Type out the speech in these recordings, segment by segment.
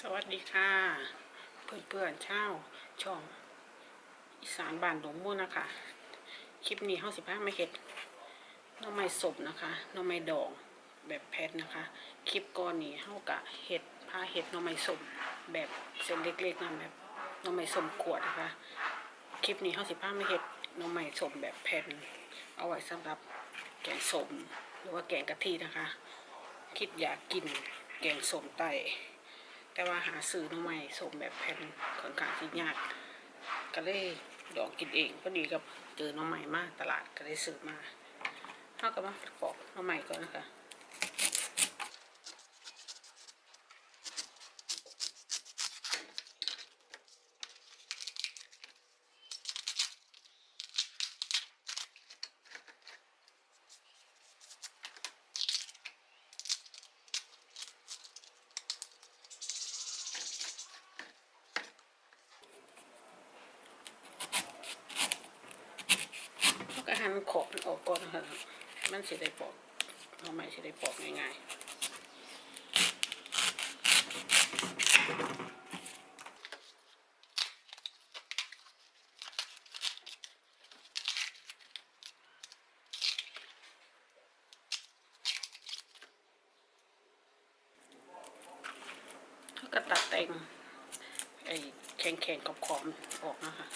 สวัสดีค่ะ เพื่อนเพื่อนๆเช่าวช่องอีสานบ้านหลวงมู่นะคะ คลิปนี้เฮาสิพาไมาเห็ดน้องไม้สมนะคะน้องไม้ดองแบบแพทนะคะ คลิปก่อนนี้เฮากะเห็ดพาเห็ดน้องไม้สมแบบเส้นเล็กๆนะแบบน้องไม้สมขวดนะคะ คลิปนี้เฮาสิพาไมาเห็ดน้องไม้สมแบบแผ่นเอาไว้สำหรับแกงสมหรือว่าแกงกะทินะคะ คิดอยากกินแกงสมไต แต่ว่าหาซื้อหน้องใหม่ส่งแบบแผ่นค่อนข้างที่ยากก็เลยดอกกินเองพอดีกับเจอหน้องใหม่มาตลาดก็เลยซื้อมาเท่ากับว่าปอกหน้องใหม่ก่อนนะคะ หั่นขอบมันออกก่อนนะคะมันสิได้ปอกหน้องใหม่สิได้ปอกง่ายก็ตัดแต่งไอ้แข็งๆกับขอบๆออกนะคะ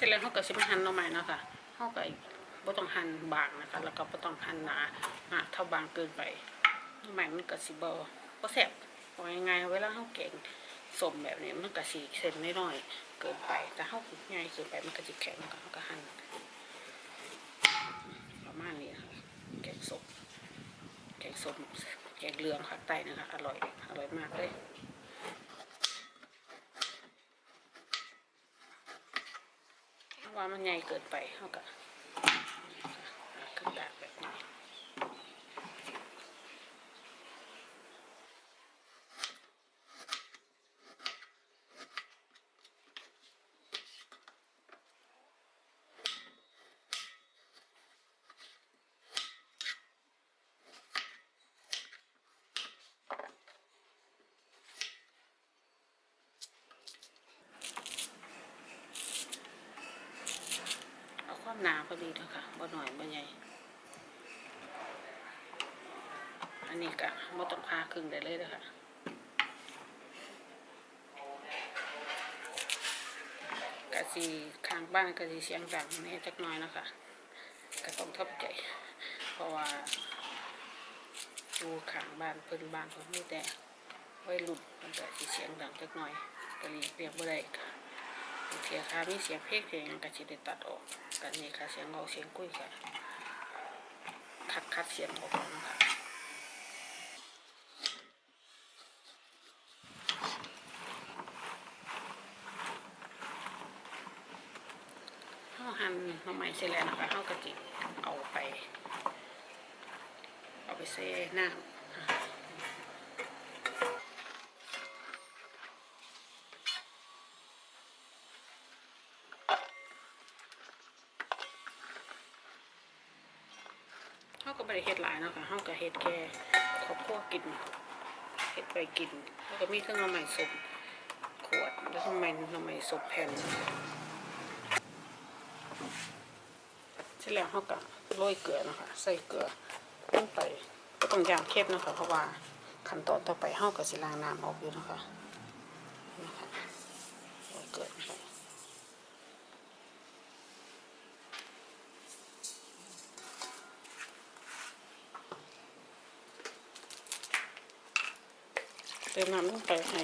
ร็จแล้วเขาก็สิมาหั่นหน่อไม้เนาะค่ะเขาก็บ่ต้องหั่นบางนะคะ แล้วก็บ่ต้องหั่นหนามากเท่าบางเกินไปหน่อไม้มันก็สิบ่บ่แซ่บว่าง่ายๆเวลาเฮาแกงสมแบบนี้มันก็สิเส้นน้อยๆเกินไป แต่เฮาง่ายเกินไปมันก็สิแข็งแล้วก็เฮาก็หั่นประมาณนี้นะคะแกงสมแกงสมแกงเหลืองภาคใต้นะคะอร่อยอร่อยมากเลย เพราะ ว่ามันใหญ่เกินไปเขาก็ขึ้นดาบแบบนี้ หนาพอดีเถอะค่ะบ่หน่อยบ่ใหญ่ อันนี้ก็บ่ต้องพาครึ่งได้เลยเด้อค่ะกะสีข้างบ้านกะสีเสียงดังแหน่จักหน่อยนะคะก็ต้องทับใจ เพราะว่าอยู่ข้างบ้านเพิ่นบ้านเพิ่นมีแต่ไวัยรุ่นมันก็สิเสียงดังจักหน่อยก็หลีเลี่ยงบ่ได้ค่ะ บางทีค่ะมีเสียงเพลงเสียงยังก็สิได้ตัดออกกันนี่ค่ะเสียงเราเสียงคุยค่ะคัดคัดเสียงออกนะคะเขาหั่นหน่อไม้เสร็จแล้วนะคะเขาก็จิเอาไป เอาไปเซน้ำ เขาก็บริเฮ็ดหลายเนาะคะเขาก็เฮ็ดแค่ครอบครัวกินเฮ็ดไปกิน แล้วก็มีเครื่องหน่อไม้สดขวด แล้วทำไมหน่อไม้สดแผ่นเสร็จแล้วเขาก็โรยเกลือนะคะใส่เกลือลงไปก็ต้องยางเข้มนะคะเพราะว่าขั้นตอนต่อไปเขาก็สิล้างน้ำออกอยู่นะคะโรยเกลือลงไปเติมน้ำลงไปให้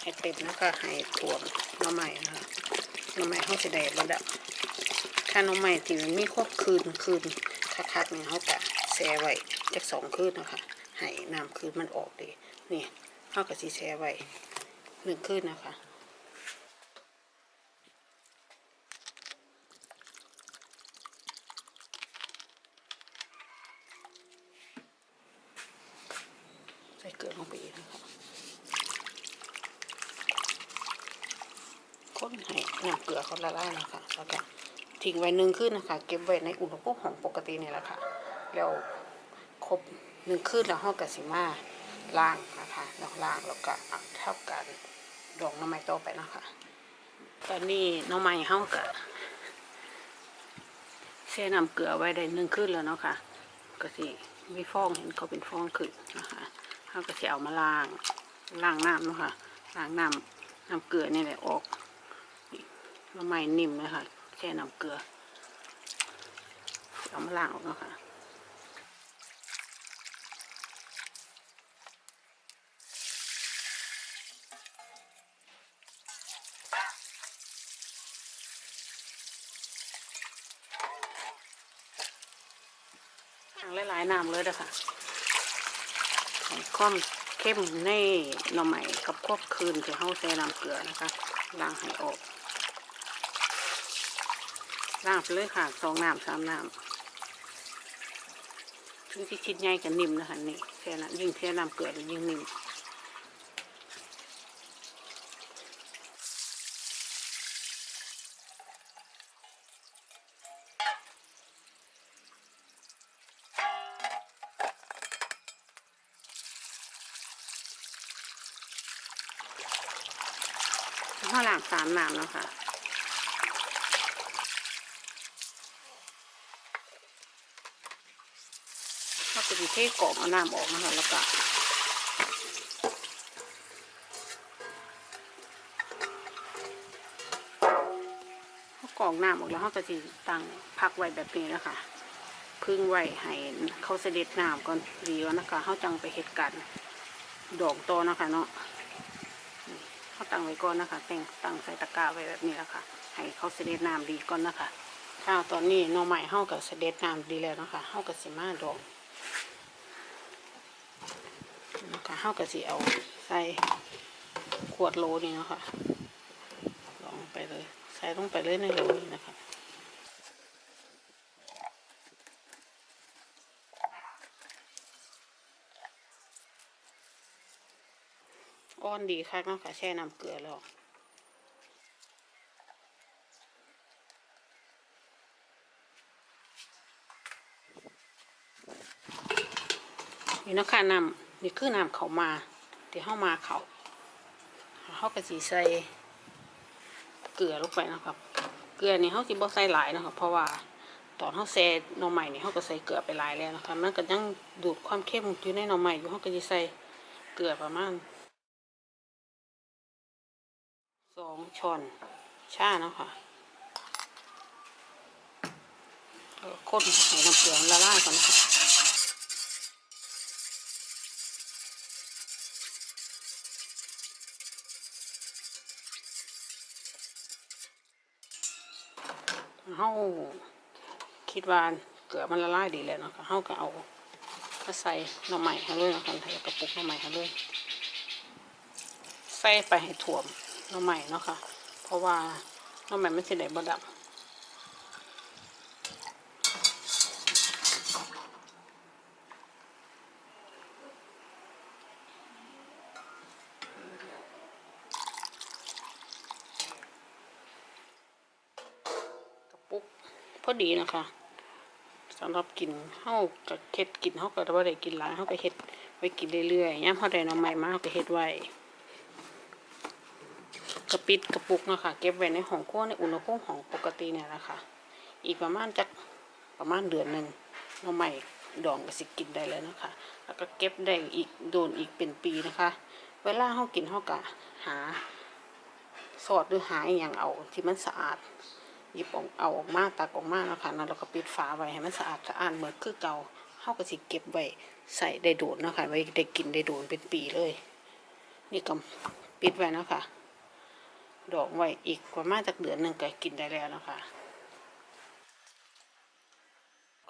ให้เต็มนะคะให้ถ่วมน้ำใหม่นะคะน้ำใหม่เขาจะได้ระดับถ้าน้ำใหม่ที่มันมีควบคืนคืนคักๆเนี่ยเขากะแช่ไว้จากสองคืนนะคะให้น้ำคืนมันออกดีนี่เขากะสิแช่ไว้หนึ่งคืนนะคะ น้ำเก ลือเขาละลายนะคะแล้วก็ทิ้งไว้หนึ่งคืนนะคะ เก็บไว้ในอุณหภูมิของปกตินี่แหละค่ะแล้วครบหนึ่งคืนแล้วห้องกสิมาล้างนะคะแล้วล้างแล้วก็เท่ากันดองน้ำไม้โตไปนะคะ ตอนนี้น้ำไม้เฮาก็แช่น้ำเกลือไว้ได้หนึ่งคืนแล้วเนาะค่ะก็สิมีฟองเห็นเขาเป็นฟองขึ้นนะคะเฮาก็สิเอามาล้างล้างน้ำเนาะค่ะล้างน้ำน้ำเกลือนี่แหละออก น้ำไม้นิ่มนะคะแช่น้ำเกลือเอามาล้างออกนะคะล้างหลายๆน้ำเลยเด้อค่ะให้ความเข้มในหน่อไม้กับควบคืนที่เฮาแช่น้ำเกลือนะคะล้างให้ออก ลาบเลยค่ะสองน้ำสามน้ำถึงที่ชิ้นใหญ่กับนิ่มนะคะนี่แค่นั้นยิ่งแค่น้ำเกลือยิ่งนิ่มข้าวหลามสามน้ำแล้วค่ะ ถ้าเทกรอบเอาน้ำออกนะคะแล้วก็เขากรองน้ำออกแล้วเขาก็จะตั้งพักไว้แบบนี้นะคะพึ่งไว้ให้เขาเสด็จน้ำก่อนดีวนะคะเขาจังไปเห็ดกันดอกโตนะคะเนาะเขาตั้งไว้ก่อนนะคะแต่งตั้งใส่ตะกร้าไว้แบบนี้แล้วค่ะ ให้เขาเสด็จน้ำดีก่อนนะคะข้าวตอนนี้น่อไม้เขากับเสด็จน้ำดีแล้วนะคะเขากับสิมาดอก นะคะเฮาก็สิเอาใส่ขวดโหลนี่เนาะคะลองไปเลย ใส่ลงไปเลยในโหลนี่นะคะก้อนดีคักนาะคะแช่น้ำเกลือแล้วนี่นาะคะน้ำ นี่คือน้ำเขามาเดี๋ยวเข้ามาเขาเข้าก็สีใส่เกลือลงไปนะครับ เกลือนี่เขาสิบ่ใส่หลายนะครับ เพราะว่าตอนเขาแซ่หน่อใหม่นี่เขาก็ใส่เกลือไปหลายแล้วนะคะมันก็ยังดูดความเข้มอยู่ในหน่อใหม่อยู่เขาก็จะใส่เกลือประมาณสองช้อนชาเนาะค่ะแล้วก็คนให้น้ำเกลือละลายก่อนนะคะ เฮาคิดว่าเกลือมันละลายดีแล้วเนาะค่ะเฮาก็เอามาใส่หน่อไม้ให้เลยเนาะค่ะใส่กระปุกหน่อไม้เขาเลย ใส่ไปให้ถ่วมหน่อไม้เนาะค่ะ เพราะว่าหน่อไม้มันสิได้บ่ดำกระปุก พอดีนะคะสำหรับกินเฮาก็เฮ็ดกินเฮาก็บ่ได้กินหลายเฮาก็เฮ็ดไว้กินเรื่อยๆยามเฮาได้หน่อไม้มาเฮาก็เฮ็ดไว้กระปิดกระปุกนะคะเก็บไว้ในห้องครัวในอุณหภูมิของปกติเนี่ยนะคะอีกประมาณจักประมาณเดือนหนึ่งน่อไม้ดองก็สิกินได้เลยนะคะ แล้วก็เก็บได้อีกโดนอีกเป็นปีนะคะ เวลาเฮากินเฮาก็หาสอดหรือหาอย่างเอาที่มันสะอาด ยิบออกเอาออกมาตักออกมาเนาะคะแล้วเราก็ปิดฝาไว้ให้มันสะอาดสะอ้าดเหมือนคือเก่าเฮาก็สิเก็บไว้ใส่ได้โดนนะคะไว้ได้กินได้โดนเป็นปีเลย นี่ก็ปิดไว้นะคะดอกไว้อีกประมาณจากเดือนหนึ่งก็กินได้แล้วนะคะ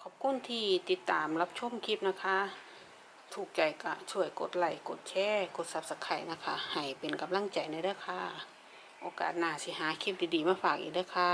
ขอบคุณที่ติดตามรับชมคลิปนะคะ ถูกใจก็ช่วยกดไลค์กดแชร์กดซับสไครต์นะคะ ให้เป็นกำลังใจในเด้อค่ะ โอกาสหน้าสิหาคลิปดีๆมาฝากอีกเด้อค่ะ